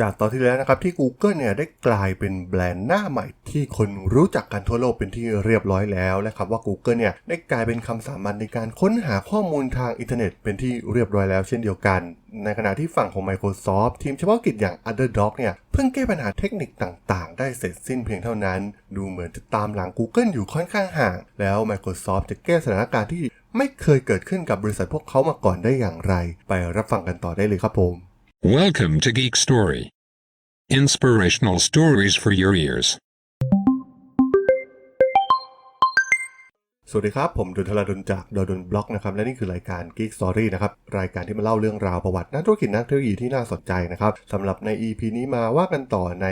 จากตอนที่แล้วนะครับที่ Google เนี่ยได้กลายเป็นแบรนด์หน้าใหม่ที่คนรู้จักกันทั่วโลกเป็นที่เรียบร้อยแล้วและคำว่า Google เนี่ยได้กลายเป็นคำสามัญในการค้นหาข้อมูลทางอินเทอร์เน็ตเป็นที่เรียบร้อยแล้วเช่นเดียวกัน ในขณะที่ฝั่งของ Microsoft ทีมเฉพาะกิจอย่าง Underdog เนี่ยเพิ่งแก้ปัญหาเทคนิคต่างๆ ได้เสร็จสิ้นเพียงเท่านั้น ดูเหมือนจะตามหลัง Google อยู่ค่อนข้างห่าง แล้ว Microsoft จะแก้สถานการณ์ที่ไม่เคยเกิดขึ้นกับบริษัทพวกเขามาก่อนได้อย่างไร ไปรับฟังกันต่อได้เลยครับผม Welcome to Geek Story. Inspirational stories for your ears. สวัสดีครับ ผมดนทลาดนจากดนบล็อกนะครับ และนี่คือรายการ Geek Story นะครับ รายการที่มาเล่าเรื่องราวประวัตินักธุรกิจนักเทคโนโลยีที่น่าสนใจนะครับสำหรับใน EP นี้มาว่ากันต่อใน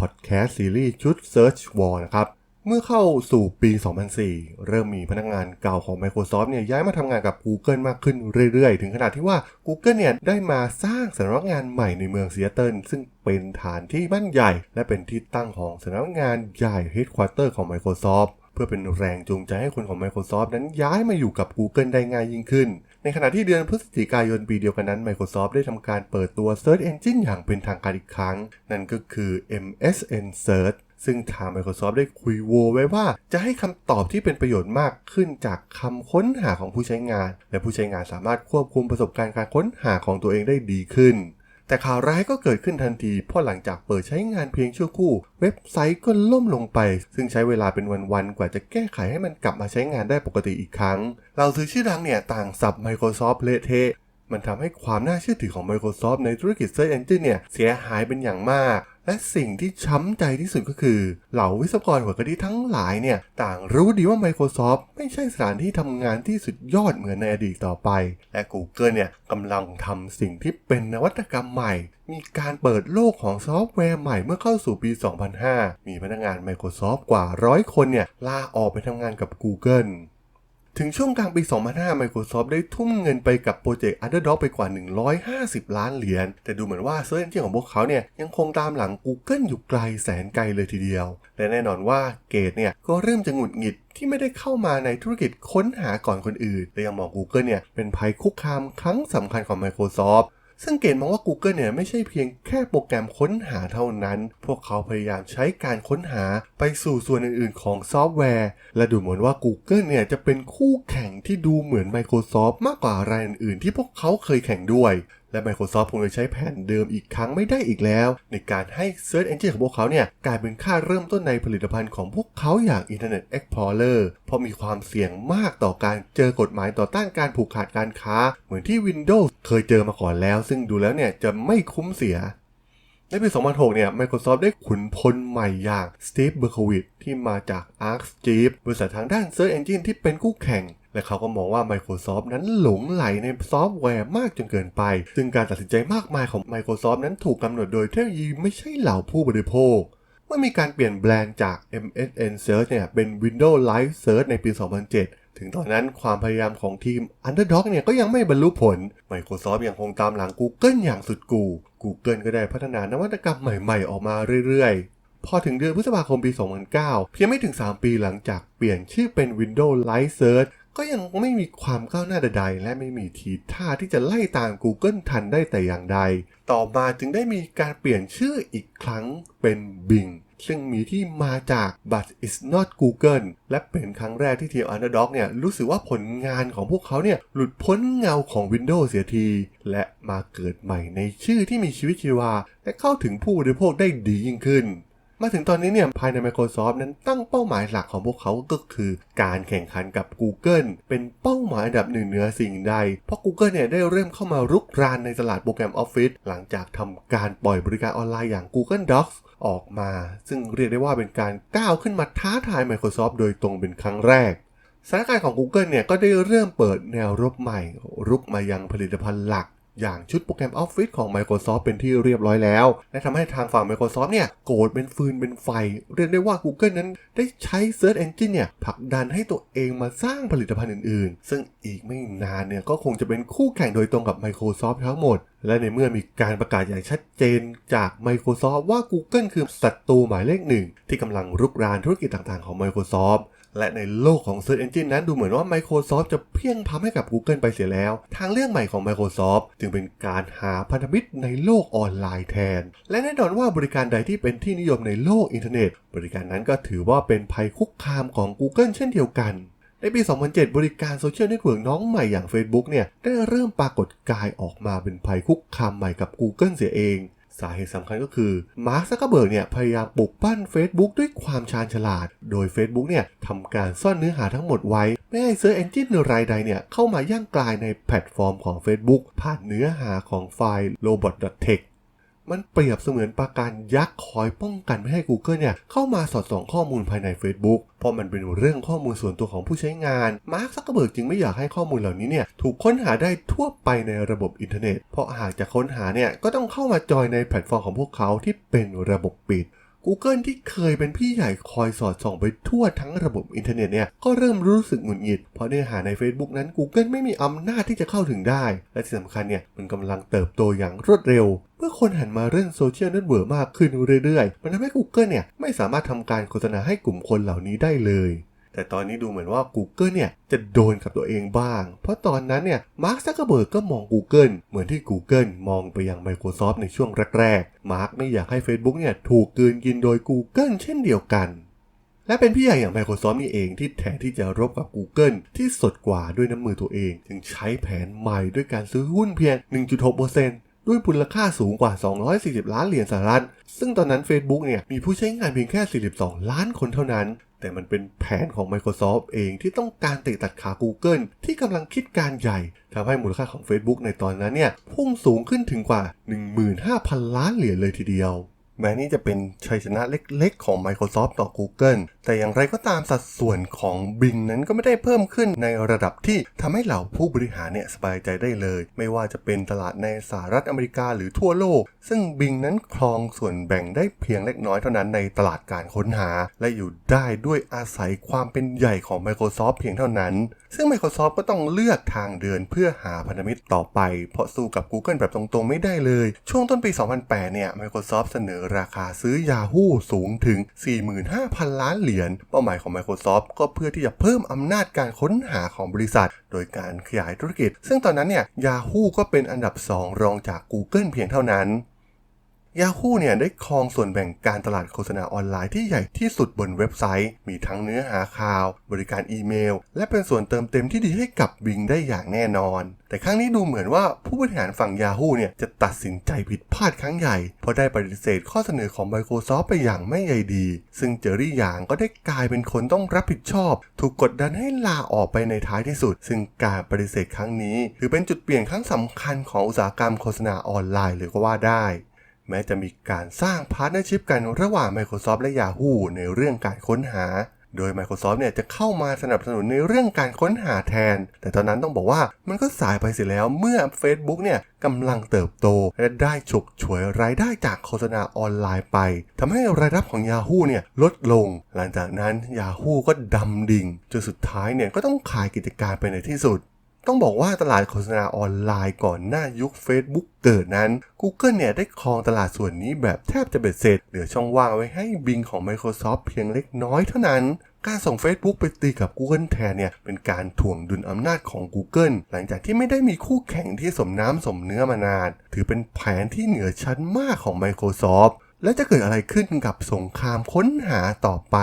พอดแคสต์ซีรีส์ชุด Search War นะครับ เมื่อเข้าสู่ปี 2004 เริ่มมีพนักงานเก่าของ Microsoft เนี่ยย้ายมาทำงานกับ Google มากขึ้นเรื่อยๆ ถึงขนาดที่ว่า Google เนี่ยได้มาสร้างสำนักงานใหม่ในเมืองซีแอตเทิลซึ่งเป็นฐานที่มั่นใหญ่ และเป็นที่ตั้งของสำนักงานใหญ่ Headquarter ของ Microsoft เพื่อเป็นแรงจูงใจให้คนของ Microsoft นั้นย้ายมาอยู่กับ Google ได้ง่ายยิ่งขึ้น ในขณะที่เดือนพฤศจิกายนปีเดียวกันนั้น Microsoft ได้ทำการเปิดตัว Search Engine อย่างเป็นทางการอีกครั้ง นั่นก็คือ MSN Search ซึ่งทาง Microsoft ได้คุยโวไว้ว่า จะให้คำตอบที่เป็นประโยชน์มากขึ้นจากคำค้นหาของผู้ใช้งาน และผู้ใช้งานสามารถควบคุมประสบการณ์การค้นหาของตัวเองได้ดีขึ้น แต่ข่าวร้ายก็เกิดขึ้นทันทีเพราะหลังจากเปิดใช้งานเพียงชั่วครู่ เว็บไซต์ก็ล่มลงไป ซึ่งใช้เวลาเป็นวันๆกว่าจะแก้ไขให้มันกลับมาใช้งานได้ปกติอีกครั้ง เราซื้อชื่อดังเนี่ยต่างสับ Microsoft เละเทะ มันทำให้ความน่าเชื่อถือของ Microsoft ในธุรกิจ Search Engine เนี่ยเสียหายเป็นอย่างมากและสิ่งที่ช้ำใจที่สุดก็คือ เหล่าวิศวกรหัวกะทิทั้งหลายเนี่ย ต่างรู้ดีว่า Microsoft ไม่ใช่สถานที่ทำงานที่สุดยอดเหมือนในอดีตต่อไป และ Google เนี่ยกำลังทำสิ่งที่เป็นนวัตกรรมใหม่ มีการเปิดโลกของซอฟต์แวร์ใหม่เมื่อเข้าสู่ปี 2005 มีพนักงาน Microsoft กว่าร้อยคนเนี่ยลาออกไปทำงานกับ Google ถึงช่วงกลางปี 2005 Microsoft ได้ทุ่มเงินไปกับโปรเจกต์ Underdog ไปกว่า 150 ล้านเหรียญ แต่ดูเหมือนว่า Search Engine ของพวกเขาเนี่ยยังคงตามหลัง Google อยู่ไกลแสนไกลเลยทีเดียว และแน่นอนว่าเกตเนี่ยก็เริ่มจะหงุดหงิดที่ไม่ได้เข้ามาในธุรกิจค้นหาก่อนคนอื่น และยังมอง Google เนี่ยเป็นภัยคุกคามครั้งสำคัญของ Microsoft ซึ่งเกณฑ์มองว่า Google เนี่ยไม่ใช่เพียงแค่โปรแกรมค้นหาเท่านั้น พวกเขาพยายามใช้การค้นหาไปสู่ส่วนอื่นๆ ของซอฟต์แวร์ และดูเหมือนว่า Google เนี่ยจะเป็นคู่แข่งที่ดูเหมือน Microsoft มากกว่ารายอื่นๆ ที่พวกเขาเคยแข่งด้วย และ Microsoft คงจะใช้แผนเดิมอีกครั้งไม่ได้อีกแล้ว ในการให้ Search Engine ของพวกเขาเนี่ยกลายเป็นค่าเริ่มต้นในผลิตภัณฑ์ของพวกเขาอย่าง Internet Explorer เพราะมีความเสี่ยงมากต่อการเจอกฎหมายต่อต้านการผูกขาดการค้า เหมือนที่ Windows เคยเจอมาก่อนแล้ว ซึ่งดูแล้วเนี่ยจะไม่คุ้มเสียในปี 2006 เนี่ย Microsoft ได้ขุนพลใหม่อย่าง Steve Berkowitz ที่มาจาก ArcGIS บริษัททางด้าน Search Engine ที่เป็นคู่แข่ง และเขาก็มองว่า Microsoft นั้นหลงไหลในซอฟต์แวร์มากจนเกินไป ซึ่งการตัดสินใจมากมายของ Microsoft นั้นถูกกำหนดโดยเทคโนโลยีไม่ใช่เหล่าผู้บริโภคเมื่อมีการเปลี่ยนแบรนด์จาก MSN Search เนี่ยเป็น Windows Live Search ในปี 2007 ถึงตอนนั้นความพยายามของทีม Underdog เนี่ยก็ยังไม่บรรลุผล Microsoft ยังคงตามหลัง Google อย่างสุดกู Google ก็ได้พัฒนานวัตกรรมใหม่ๆ ออกมาเรื่อยๆ พอถึงเดือนพฤษภาคมปี 2009 เพียงไม่ถึง 3 ปีหลังจากเปลี่ยนชื่อเป็น Windows Live Search ก็ยังไม่มีความก้าวหน้าใดๆ และไม่มีทีท่าที่จะไล่ตาม Google ทันได้แต่อย่างใด ต่อมาจึงได้มีการเปลี่ยนชื่ออีกครั้งเป็น Bing ซึ่งมีที่มาจาก but it's not Google และเป็นครั้งแรกที่ทีม Underdog เนี่ยรู้สึกว่าผลงานของพวกเขาเนี่ยหลุดพ้นเงาของ Windows เสียที และมาเกิดใหม่ในชื่อที่มีชีวิตชีวา และเข้าถึงผู้บริโภคได้ดียิ่งขึ้น มาถึงตอนนี้เนี่ยภายใน Microsoft นั้นตั้งเป้าหมายหลักของพวกเขาก็คือการแข่งขันกับ Google เป็นเป้าหมายอันดับหนึ่งเหนือสิ่งใด เพราะ Google เนี่ยได้เริ่มเข้ามารุกรานในตลาดโปรแกรม Office หลังจากทำการปล่อยบริการออนไลน์อย่าง Google Docs ออกมา ซึ่งเรียกได้ว่าเป็นการก้าวขึ้นมาท้าทาย Microsoft โดยตรงเป็นครั้งแรกสถานการณ์ของ Google เนี่ยก็ได้เริ่มเปิดแนวรบใหม่ รุกมายังผลิตภัณฑ์หลัก อย่างชุดโปรแกรม Office ของ Microsoft เป็นที่เรียบร้อยแล้ว และทำให้ทางฝั่ง Microsoft เนี่ยโกรธเป็นฟืนเป็นไฟ เรียกได้ว่า Google นั้นได้ใช้ Search Engine เนี่ยผลักดันให้ตัวเองมาสร้างผลิตภัณฑ์อื่นๆ ซึ่งอีกไม่นานเนี่ยก็คงจะเป็นคู่แข่งโดยตรงกับ Microsoft ทั้งหมด และในเมื่อมีการประกาศอย่างชัดเจนจาก Microsoft ว่า Google คือศัตรูหมายเลขหนึ่งที่กำลังรุกรานธุรกิจต่างๆของ Microsoft และในโลกของ Search Engine นั้นดูเหมือนว่า Microsoft จะเพียงพำให้กับ Google ไปเสียแล้ว ทางเลือกใหม่ของ Microsoft จึงเป็นการหาพันธมิตรในโลกออนไลน์แทน และแน่นอนว่าบริการใดที่เป็นที่นิยมในโลกอินเทอร์เน็ต บริการนั้นก็ถือว่าเป็นภัยคุกคามของ Google เช่นเดียวกันในปี 2007 บริการโซเชียลเน็ตเวิร์กน้องใหม่อย่าง Facebook เนี่ย ได้เริ่มปรากฏกายออกมาเป็นภัยคุกคามใหม่กับ Google เสียเอง สาเหตุสำคัญก็คือมาร์คซักเกอร์เบิร์กเนี่ยพยายามปลุกปั้น Facebook ด้วยความชาญฉลาด โดย Facebook เนี่ยทำการซ่อนเนื้อหาทั้งหมดไว้ ไม่ให้เซิร์ชเอนจินรายใดเนี่ยเข้ามาย่างกลายในแพลตฟอร์มของ Facebook ผ่านเนื้อหาของไฟล์ robot.txt มันเปรียบเสมือนปราการยักษ์คอยป้องกันไม่ให้ Google เนี่ยเข้ามาสอดส่องข้อมูลภายใน Facebook เพราะมันเป็นเรื่องข้อมูลส่วนตัวของผู้ใช้งาน มาร์คซักเกอร์เบิร์กจึงไม่อยากให้ข้อมูลเหล่านี้เนี่ยถูกค้นหาได้ทั่วไปในระบบอินเทอร์เน็ต เพราะหากจะค้นหาเนี่ยก็ต้องเข้ามาจอยในแพลตฟอร์มของพวกเขาที่เป็นระบบปิด Google ที่เคยเป็นพี่ใหญ่คอยสอดส่องไปทั่วทั้งระบบอินเทอร์เน็ตเนี่ย ก็เริ่มรู้สึกหงุดหงิด เพราะเนื้อหาใน Facebook นั้น Google ไม่มีอำนาจที่จะเข้าถึงได้ และที่สำคัญเนี่ย มันกำลังเติบโตอย่างรวดเร็วเมื่อคนหันมาเล่นโซเชียลเน็ตเวิร์กมากขึ้นเรื่อยๆ มันทำให้ Google เนี่ยไม่สามารถทำการโฆษณาให้กลุ่มคนเหล่านี้ได้เลย แต่ตอนนี้ดูเหมือนว่า Google เนี่ยจะโดนกับตัวเองบ้าง เพราะตอนนั้นเนี่ยมาร์คซักเกอร์เบิร์กก็มอง Google เหมือนที่ Google มองไปยัง Microsoft ในช่วงแรกๆ มาร์คไม่อยากให้ Facebook เนี่ยถูกกืนกินโดย Google เช่นเดียวกัน และเป็นพี่ใหญ่อย่าง Microsoft นี่เองที่แทนที่จะรบกับ Google ที่สดกว่าด้วยน้ำมือตัวเอง จึงใช้แผนใหม่ด้วยการซื้อหุ้นเพียง 1.6% ด้วยมูลค่าสูงกว่า 240 ล้านเหรียญสหรัฐ ซึ่งตอนนั้น Facebook เนี่ยมีผู้ใช้งานเพียงแค่ 42 ล้านคนเท่านั้น แต่มันเป็นแผนของ Microsoft เองที่ต้องการเตะตัดขา Google ที่กำลังคิดการใหญ่ทำให้มูลค่าของ Facebook ในตอนนั้นเนี่ยพุ่งสูงขึ้นถึงกว่า 15,000 ล้านเหรียญเลยทีเดียว แม้นี่จะเป็นชัยชนะเล็กๆของ Microsoft ต่อ Google แต่อย่างไรก็ตามสัดส่วนของ Bing นั้นก็ไม่ได้เพิ่มขึ้นในระดับที่ทำให้เหล่าผู้บริหารเนี่ยสบายใจได้เลย ไม่ว่าจะเป็นตลาดในสหรัฐอเมริกาหรือทั่วโลก ซึ่ง Bing นั้นครองส่วนแบ่งได้เพียงเล็กน้อยเท่านั้นในตลาดการค้นหา และอยู่ได้ด้วยอาศัยความเป็นใหญ่ของ Microsoft เพียงเท่านั้น ซึ่ง Microsoft ก็ต้องเลือกทางเดินเพื่อหาพันธมิตรต่อไป เพราะสู้กับ Google แบบตรงๆ ไม่ได้เลย ช่วงต้นปี 2008 เนี่ย Microsoft เสนอราคาซื้อ Yahoo สูงถึง 45,000 ล้านเหรียญเป้าหมายของ Microsoft ก็เพื่อที่จะเพิ่มอำนาจการค้นหาของบริษัท โดยการขยายธุรกิจ ซึ่งตอนนั้นเนี่ย Yahoo ก็เป็นอันดับ 2 รองจาก Google เพียงเท่านั้น Yahoo เนี่ยได้ครองส่วนแบ่งการตลาดโฆษณาออนไลน์ที่ใหญ่ที่สุดบนเว็บไซต์ มีทั้งเนื้อหาข่าว บริการอีเมล และเป็นส่วนเติมเต็มที่ดีให้กับ Bing ได้อย่างแน่นอน แต่ครั้งนี้ดูเหมือนว่าผู้บริหารฝั่ง Yahoo เนี่ยจะตัดสินใจผิดพลาดครั้งใหญ่ เพราะได้ปฏิเสธข้อเสนอของ Microsoft ไปอย่างไม่ใยดี ซึ่งเจอรี่หยางก็ได้กลายเป็นคนต้องรับผิดชอบ ถูกกดดันให้ลาออกไปในท้ายที่สุด ซึ่งการปฏิเสธครั้งนี้ถือเป็นจุดเปลี่ยนครั้งสำคัญของอุตสาหกรรมโฆษณาออนไลน์เลยก็ว่าได้ แม้จะมีการสร้างพาร์ทเนอร์ชิพกันระหว่าง Microsoft และ Yahoo ในเรื่องการค้นหา โดย Microsoft เนี่ยจะเข้ามาสนับสนุนในเรื่องการค้นหาแทน แต่ตอนนั้นต้องบอกว่ามันก็สายไปเสียแล้วเมื่อ Facebook เนี่ยกำลังเติบโต และได้ฉกฉวยรายได้จากโฆษณาออนไลน์ไปทำให้รายรับของ Yahoo เนี่ยลดลง หลังจากนั้น Yahoo ก็ดำดิ่งจนสุดท้ายเนี่ยก็ต้องขายกิจการไปในที่สุด ต้องบอกว่าตลาดโฆษณาออนไลน์ก่อนหน้ายุค Facebook เกิดนั้น Google เนี่ยได้ครองตลาดส่วนนี้แบบแทบจะเบ็ดเสร็จ เหลือช่องว่างไว้ให้ Bing ของ Microsoft เพียงเล็กน้อยเท่านั้นการส่ง Facebook ไปตีกับ Google แทนเนี่ยเป็นการถ่วงดุลอำนาจของ Google หลังจากที่ไม่ได้มีคู่แข่งที่สมน้ำสมเนื้อมานาน ถือเป็นแผนที่เหนือชั้นมากของ Microsoft และจะเกิดอะไรขึ้นกับสงครามค้นหาต่อไป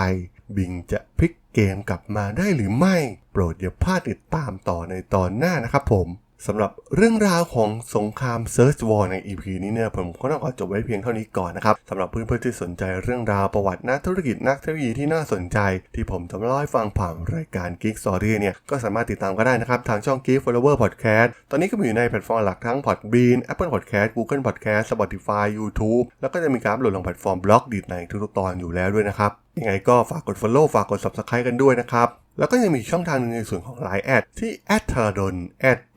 บิงจะพลิกเกมกลับมาได้หรือไม่ โปรดอย่าพลาดติดตามต่อในตอนหน้านะครับผม สำหรับเรื่องราวของสงคราม Search War ใน EP นี้เนี่ยผมก็ต้องขอจบไว้เพียงเท่านี้ก่อนนะครับสำหรับเพื่อนๆที่สนใจเรื่องราวประวัตินักธุรกิจนักเทคโนโลยีที่น่าสนใจ ที่ผมจะมาเล่าให้ฟังผ่านรายการ Geek Story เนี่ยก็สามารถติดตามก็ได้นะครับทางช่อง Geek Flower Podcast ตอนนี้ก็มีอยู่ในแพลตฟอร์มหลักทั้ง Podbean Apple Podcast Google Podcast Spotify YouTube แล้วก็จะมีการโหลดลงแพลตฟอร์มบล็อกดีดในทุกๆตอนอยู่แล้วด้วยนะครับยังไงก็ฝากกด Follow ฝากกด Subscribe กันด้วยนะครับ แล้วก็ยังมีช่องทางหนึงในส่วนของ Line แอดที่ a t h a r a d o n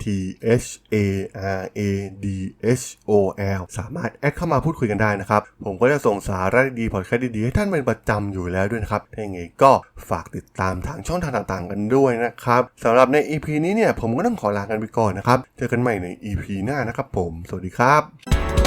t h a r a d h o l สามารถแอดเข้ามาพูดคุยกันได้นะครับ ผมก็จะส่งสาระดีๆพอดแคสต์ดีๆ ให้ท่านเป็นประจำอยู่แล้วด้วยนะครับถ้าอย่างไงก็ฝากติดตามทางช่องทางต่างๆ กันด้วยนะครับสำหรับใน EP นี้เนี่ยผมก็ต้องขอลากันไปก่อนนะครับ เจอกันใหม่ใน EP หน้านะครับผม สวัสดีครับ